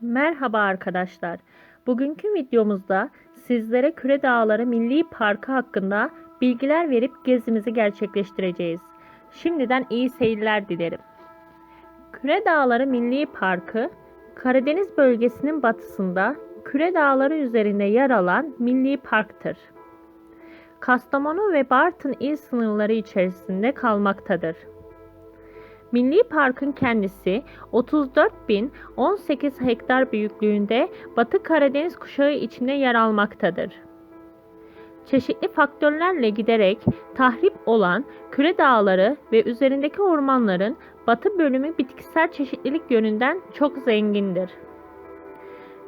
Merhaba arkadaşlar. Bugünkü videomuzda sizlere Küre Dağları Milli Parkı hakkında bilgiler verip gezimizi gerçekleştireceğiz. Şimdiden iyi seyirler dilerim. Küre Dağları Milli Parkı, Karadeniz bölgesinin batısında Küre Dağları üzerinde yer alan milli parktır. Kastamonu ve Bartın il sınırları içerisinde kalmaktadır. Milli Park'ın kendisi 34.018 hektar büyüklüğünde Batı Karadeniz kuşağı içinde yer almaktadır. Çeşitli faktörlerle giderek tahrip olan küre dağları ve üzerindeki ormanların batı bölümü bitkisel çeşitlilik yönünden çok zengindir.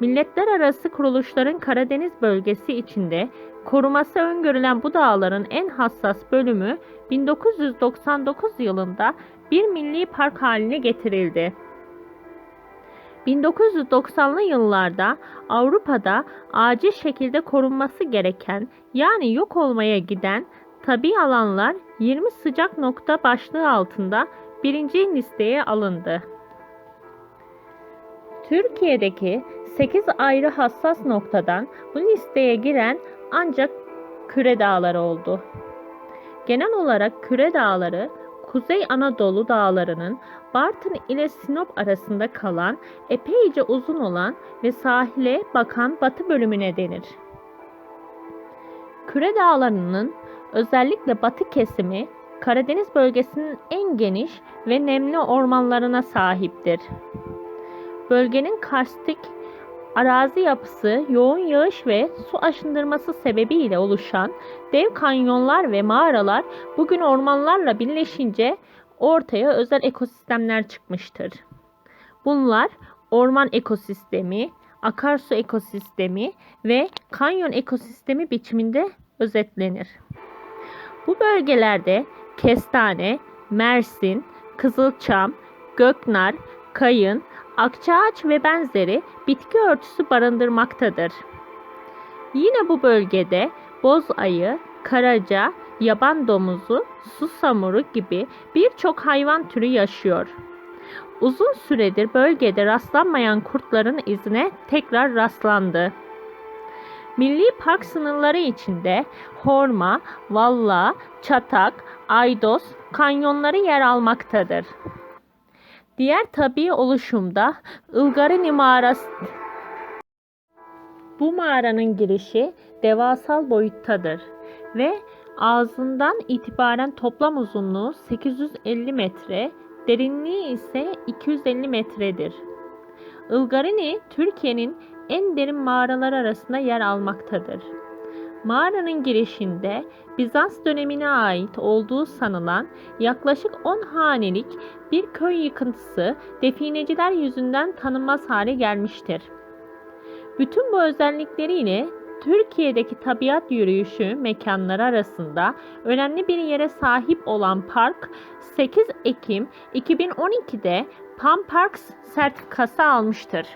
Milletler arası kuruluşların Karadeniz bölgesi içinde koruması öngörülen bu dağların en hassas bölümü 1999 yılında bir milli park haline getirildi. 1990'lı yıllarda Avrupa'da acil şekilde korunması gereken yani yok olmaya giden tabi alanlar 20 sıcak nokta başlığı altında birinci listeye alındı. Türkiye'deki 8 ayrı hassas noktadan bu listeye giren ancak küre dağları oldu. Genel olarak küre dağları Kuzey Anadolu dağlarının Bartın ile Sinop arasında kalan epeyce uzun olan ve sahile bakan batı bölümüne denir. Küre dağlarının özellikle batı kesimi Karadeniz bölgesinin en geniş ve nemli ormanlarına sahiptir. Bölgenin karstik arazi yapısı, yoğun yağış ve su aşındırması sebebiyle oluşan dev kanyonlar ve mağaralar bugün ormanlarla birleşince ortaya özel ekosistemler çıkmıştır. Bunlar orman ekosistemi, akarsu ekosistemi ve kanyon ekosistemi biçiminde özetlenir. Bu bölgelerde kestane, mersin, kızılçam, göknar, kayın, akçaağaç ve benzeri bitki örtüsü barındırmaktadır. Yine bu bölgede boz ayı, karaca, yaban domuzu, susamuru gibi birçok hayvan türü yaşıyor. Uzun süredir bölgede rastlanmayan kurtların izine tekrar rastlandı. Milli park sınırları içinde Horma, Valla, Çatak, Aydos kanyonları yer almaktadır. Diğer tabi oluşumda Ilgarini mağarası bu mağaranın girişi devasal boyuttadır ve ağzından itibaren toplam uzunluğu 850 metre, derinliği ise 250 metredir. Ilgarini Türkiye'nin en derin mağaralar arasında yer almaktadır. Mağaranın girişinde Bizans dönemine ait olduğu sanılan yaklaşık 10 hanelik bir köy yıkıntısı defineciler yüzünden tanınmaz hale gelmiştir. Bütün bu özellikleriyle Türkiye'deki tabiat yürüyüşü mekanları arasında önemli bir yere sahip olan park 8 Ekim 2012'de Pan Parks sertifikası almıştır.